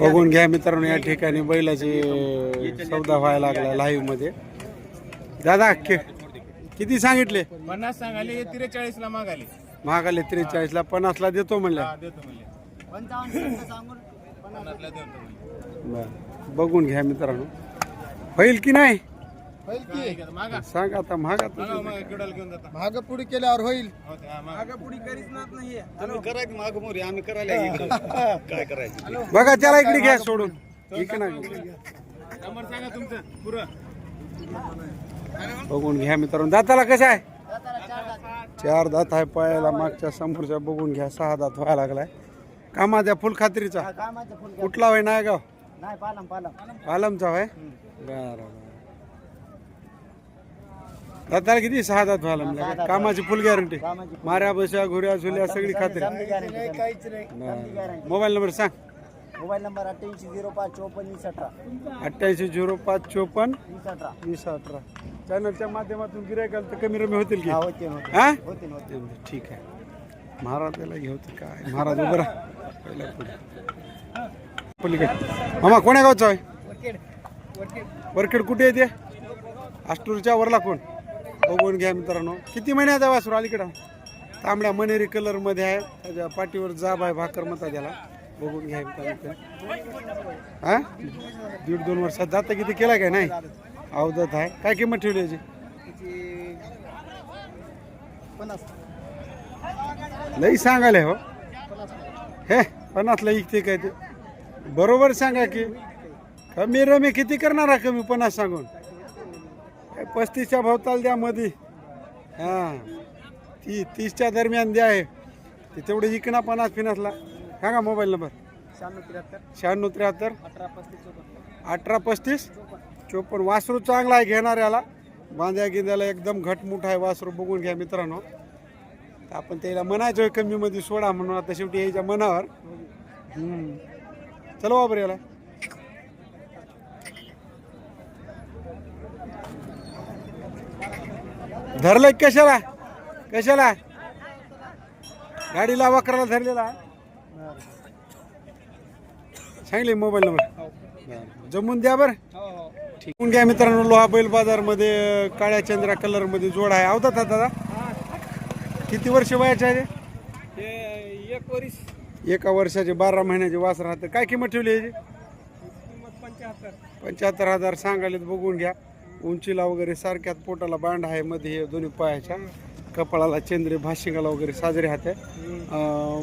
बघून घ्या मित्रांनो या ठिकाणी बैलाचे सौदा व्हायला लागला लाईव्हमध्ये. दादा किती सांगितले? पन्नास सांगाले त्रेचाळीस ला मागाले महागाले त्रेचाळीस ला पन्नास ला देतो म्हणलं. बघून घ्या मित्रांनो. होईल की नाही? सांग आता महागात माग पुढे केल्यावर होईल. हो ते, हा, मागा. काय करायचं? बघा त्याला इकडे घ्या सोडून. नंबर सांगा तुमचं पुरं. बघून घ्या मित्रांनो. दाताला कसं आहे? चार दात. आहे पायाला मागच्या समोरच्या बघून घ्या. सहा दात व्हायला लागलाय. कामा द्या फुल खात्रीचा. कुठला होय नाही गाव नाही पालम पालम. पालमचा होय? बरं बरं. दाताला किती? सहा दात व्हायला म्हणजे कामाची फुल गॅरंटी कामाची माऱ्या बशा घुऱ्या झुल्या सगळी खात्री. काहीच नाही. बरं. मोबाईल नंबर सांग. मोबाईल नंबर अठ्ठ्याऐंशी झिरो पाच चोपन्न वीस अठरा. अठ्ठ्याऐंशी झिरो पाच चोपन्न वीस अठरा. वीस अठरा. चॅनलच्या माध्यमातून गिरायकाल तर कमी रमी होतील की? हा होते होते हा? होते होते ठीक आहे. महाराजाला घेऊ काय? महाराज उभं राहा. पहिला पुढे. पलीकडे. मामा कोण्या गावचा आहे? वरखेड. कुठे येते आष्टूरच्या वरला कोण? बघून घ्या मित्रांनो. किती महिन्याचा वासरू अलीकडं तांबड्या मनेरी कलरमध्ये आहे. त्याच्या पाठीवर जाब आहे भाकर मता त्याला. बघून घ्या मित्रांनो हा? दीड दोन वर्षात जात किती? केला काय नाही? अवदत आहे. काय किंमत ठेवली याची? पन्नास लई सांगायला हो. हे पन्नासला इकते काय ते? बरोबर सांगा की. कमी रमी किती करणार आहे कमी? पन्नास सांगून. पस्तीसच्या भावताल द्या मध्ये हां. ती तीसच्या दरम्यान द्या आहे ते तेवढे इकना पन्नास फिनासला सांगा मोबाईल नंबर. शहाण्णव त्र्याहत्तर. अठरा पस्तीस चोपन्न. वासरू चांगला आहे घेणाऱ्याला. बांध्या गिंद्याला एकदम घटमुठ आहे वासरू. बघून घ्या मित्रांनो. तर आपण त्याला म्हणायचो कमी मध्ये सोडा म्हणून. आता शेवटी यायच्या मनावर. हम्म. चलो बाबर याला. धरलंय कशाला? कशाला? गाडीला वक्राला धरलेला? सांगले मोबाईल नंबर जमून द्या बरं. ठीक घ्या मित्रांनो लोहा बैल बाजारमध्ये काळ्या चंद्रा कलरमध्ये जोड आहे. आवतात दादा? किती वर्ष वयाचे आहे? एक वरीस. एका वर्षाचे बारा महिन्याचे वास राहतं. काय किंमत ठेवली याची? पंच्याहत्तर. पंच्याहत्तर हजार सांगायला बघून घ्या. उंचीला वगैरे सारख्यात पोटाला बांड आहे मध्ये हे दोन्ही पायाच्या कपाळाला चंद्रे भाशिंगाला वगैरे साजरे हात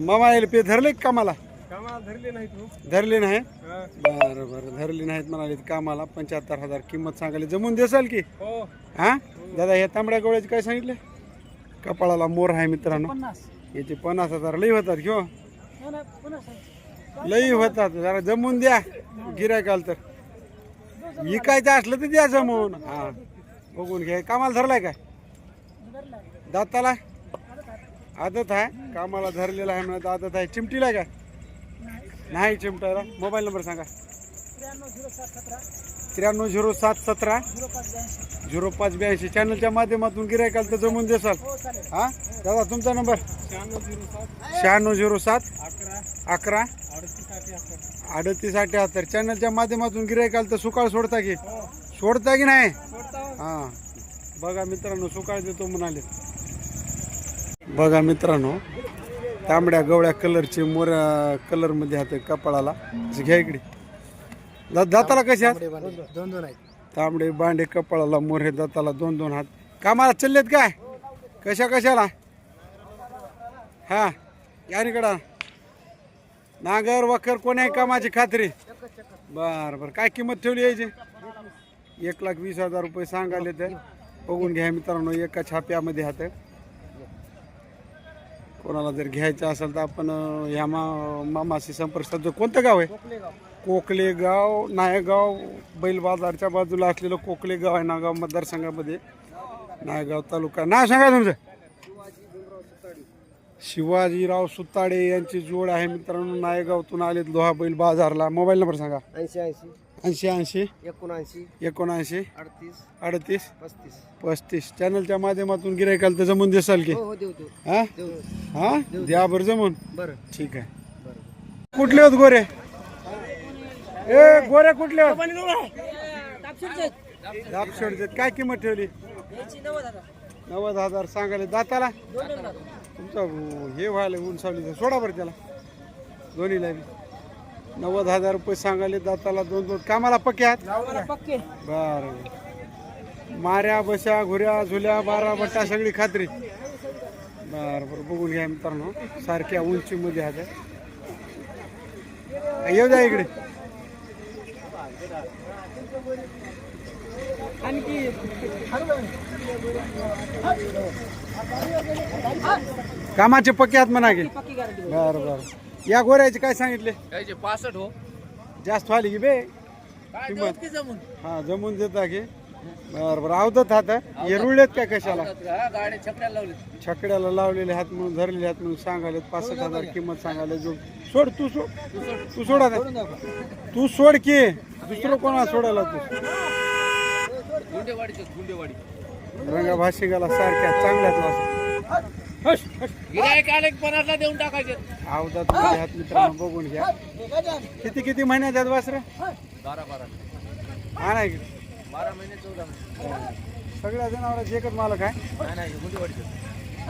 मामा यायला पे धरले का कामाला कामाला धरले नाही तू धरले नाही? बरं बरं. धरले नाहीत म्हणाले कामाला. पंच्याहत्तर हजार किंमत सांगायला जमून देसाल की? हो. हा? दादा ह्या तांबड्या गवळ्याचे काय सांगितले? कपाळाला मोर आहे मित्रांनो. याचे पन्नास हजार लई होतात नाही, पन्नास लई होतात. जरा जमून द्या. गिरायकाल तर विकायचं असलं तर द्या जमून. हा. बघून घ्या. कामाला धरलाय काय? दाताला? आदत आहे. कामाला धरलेला आहे म्हणत आदत आहे. चिमटीला काय नाही चिमटायला. मोबाईल नंबर सांगा. त्र्याण्णव झिरो सात सतरा. झिरो पाच ब्याऐंशी. चॅनलच्या माध्यमातून गिरायकाल तर जमून देसाल. हो? दादा तुमचा नंबर? शहाण्णव झिरो सात. शहाण्णव झिरो सात. अकरा. अकरा. अडतीस अठ्याहत्तर. चॅनलच्या माध्यमातून गिरायकाल तर सुकाळ सोडता की? हो. सोडता की नाही? सोडता हा. बघा मित्रांनो सुकाळ देतो म्हणाले. बघा मित्रांनो तांबड्या गवळ्या कलरचे मोऱ्या कलरमध्ये हात कपाळाला. घ्या इकडे. दा- दाताला कसे हात दोन दोन आहेत. तांबडे बांडे कपाळाला मोरे दाताला दोन दोन हात. कामाला चाललेत काय? कशा कशाला? हा यानीकडं नागर वखर कोण्याही कामाची खात्री? बर बर. काय किंमत ठेवली यायची एक लाख वीस हजार रुपये सांगायले ते बघून घ्या मित्रांनो एका छाप्यामध्ये हात कोणाला जर घ्यायचं असेल तर आपण ह्या मा मामाशी संपर्क साधतो. कोणतं गाव आहे? कोकले गाव नायगाव बैल बाजारच्या बाजूला असलेलं कोकले गाव आहे नागाव मतदारसंघामध्ये. नायगाव तालुका. नाव सांगा तुमचं. शिवाजीराव सुताडे यांची जोड आहे मित्रांनो. नायगावतून आलेत लोहा बैल बाजारला. मोबाईल नंबर सांगा. ऐंशी ऐंशी. ऐंशी ऐंशी. एकोणऐंशी. एकोणऐंशी. अडतीस. अडतीस. पस्तीस. पस्तीस. चॅनलच्या माध्यमातून गिरायकाल तर जमून देसाल की. हो हो हा? हा? द्या बरं जमून. बरं. ठीक आहे. कुठले होत गोरे? ए गोरे कुठले होत? दापशेडचे. काय किंमत ठेवली? नव्वद हजार. सांगायला दाताला? तुमचा हे व्हायला उंचावली सोडा बरं त्याला. दोन्हीला बी. नव्वद हजार रुपये सांगायले दाताला दोन दोन. कामाला पक्के आहात? बरं. माऱ्या बशा घुऱ्या झुल्या बारा बट्टा सगळी खात्री. बरं बरं. बघून घ्या मित्रांनो. सारख्या उंचीमध्ये आहेत येऊ द्या इकडे. कामाचे पक्के आहात म्हणा की. बरं बरं. या गोऱ्याचे काय सांगितले? पासष्ट हो. जास्त व्हाली की बे. काय किंमत? देत की जमून? हा जमून देता की. बरं बरं. आवदत हात हे? रुळलेत काय कशाला? हा, गाड्या छकड्याला लावले छकड्याला लावलेले हात म्हणून धरलेले हात म्हणून सांगाले पासष्ट हजार किंमत सांगाले जो सोड तू सोड. तू सोड. आता. तू सोड की. दुसरं कोणा सोडायला तू? गुंडेवाडीचे गुंडेवाडी. रंगा भाशिकाला सारख्या चांगल्याच गिरायक आले पन्नासला देऊन टाकायचे. मित्रांनो बघून घ्या. किती किती महिन्यात आहेत वासरे? बारा बारा. महिने चौदा महिने. सगळ्या जनावरांचे एकच मालक आहे? नाही नाही गुंडेवाडीचे.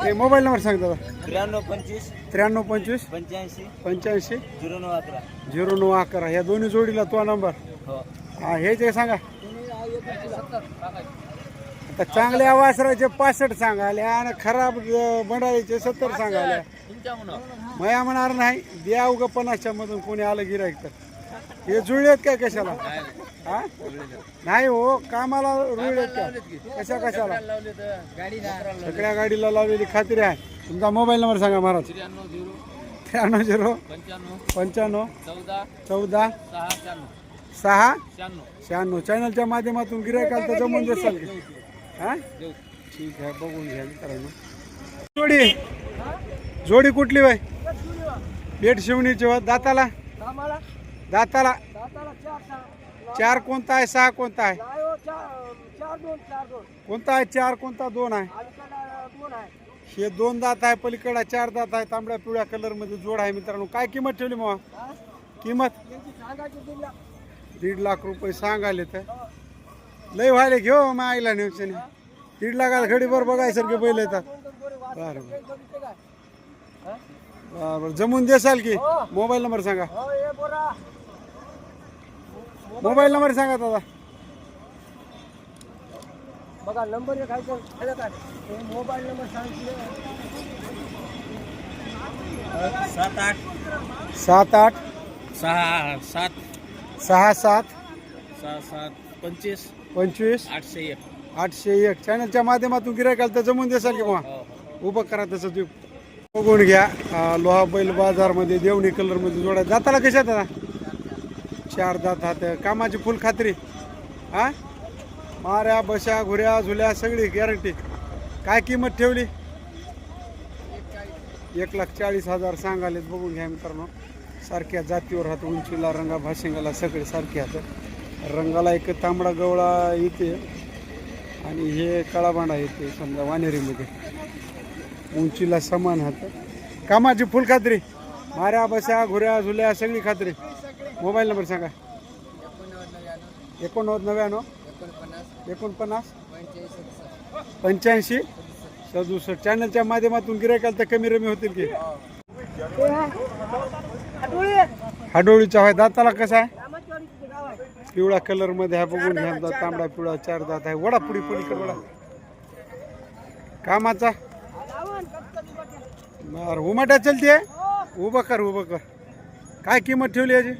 हे मोबाईल नंबर सांग दादा त्र्याण्णव पंचवीस त्र्याण्णव पंचवीस पंच्याऐंशी पंच्याऐंशी झिरो नऊ अकरा. झिरो नऊ अकरा. ह्या दोन्ही जोडीला तो नंबर. हो. हा हे जे सांगा. आता चांगल्या वासराचे पासष्ट सांगाले आणि खराब बंडाळीचे सत्तर सांगाले मया म्हणणार नाही द्या उगा पन्नासच्या मधून कोणी आलं गिरायक तर. हे जुळलेत काय कशाला? हा? नाही हो कामाला रुळलेत का? कशा कशाला? सगळ्या गाडीला लावलेली खात्री आहे. तुमचा मोबाईल नंबर सांगा महाराज. त्र्याण्णव झिरो त्र्याण्णव झिरो पंच्याण्णव पंच्याण्णव चौदा चौदा सहा? शहाण्णव. चॅनलच्या माध्यमातून गिरायकाल तर जमून देसाल की हा? ठीक आहे बघून घ्या मित्रांनो. जोडी. जोडी कुठली बाय पेट शिवणीची व दाताला? दाताला. चार कोणता आहे सहा कोणता आहे? कोणता आहे चार कोणता दोन आहे? हे दोन दात आहे पलीकडा चार दात आहे तांबड्या पिवळ्या कलरमध्ये जोड आहे मित्रांनो. काय किंमत ठेवली मग किंमत? दीड लाख रुपये सांगाले तर. लय व्हायला घेऊ मग आईला नेऊन दीड लाखात घडीभर बघायसारखे बैल येतात. बरं बरं. बरं बरं. जमून देसाल की? मोबाईल नंबर सांगा. मोबाईल नंबर सांगा दादा. बघा नंबर एक आहे मोबाईल नंबर सांगितले. सात आठ. सात आठ. सहा सात. सहा सात सहा सात पंचवीस पंचवीस आठशे एक. आठशे एक. चॅनलच्या माध्यमातून गिरायकाल तर जमून देसाल की मग उभं करा तसं तुम्ही बघून घ्या लोहा बैल बाजारमध्ये देवणी कलरमध्ये जोडा दाताला कशात दादा चार दात हात. कामाची फुल खात्री. हा? माऱ्या बशा घुऱ्या झुल्या सगळी गॅरंटी काय किंमत ठेवली? एक लाख चाळीस हजार सांगालेत. बघून घ्या मित्रांनो. सारख्या जातीवर हात उंचीला रंगा भाशिंगाला सगळे सारखे राहतं रंगाला एक तांबडा गवळा येते आणि हे काळाबांडा येते समजा वानेरीमध्ये. उंचीला समान हात कामाची फुल खात्री. माऱ्या बस्या घुऱ्या झुल्या सगळी खात्री. मोबाईल नंबर सांगा. एकोणनव्वद नव्याण्णव. एकोणपन्नास. पंच्याऐंशी. सदुसष्ट. चॅनलच्या माध्यमातून गिरायकाल तर कमी रमी होतील की? हो. हाडोळीचा आहे. दाताला कसा आहे? पिवळा कलरमध्ये हा बघून घ्या. दात तांबडा पिवळा चार दात आहे. वडा पुडी पुडी वडा. कामाचा? बर उमाट्या चलते उभं कर उभं कर. काय किंमत ठेवली याची?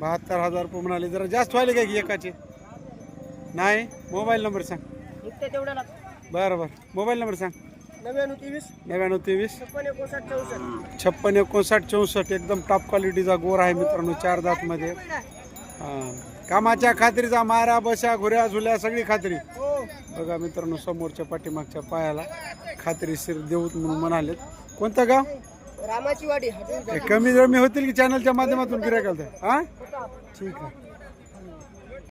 बहात्तर. हजार रुपये म्हणाले. जरा जास्त व्हायले काय की एकाचे. नाही? मोबाईल नंबर सांग. बरं बरं. मोबाईल नंबर सांग. नव्याण्णव तेवीस. नव्याण्णव तेवीस. छप्पन एकोणसाठ चौसष्ट. छप्पन एकोणसाठ चौसष्ट एकदम टॉप क्वालिटीचा गोर आहे मित्रांनो चार दात मध्ये कामाच्या खात्रीचा मारा बशा घुऱ्या झुल्या सगळी खात्री. बघा मित्रांनो समोरच्या पाठीमागच्या पायाला खात्रीशीर देऊत म्हणून म्हणालेत. कोणतं गाव? रामाची वाडी हे कमी जमी होतील की चॅनलच्या माध्यमातून गिरायकाल हा? ठीक आहे.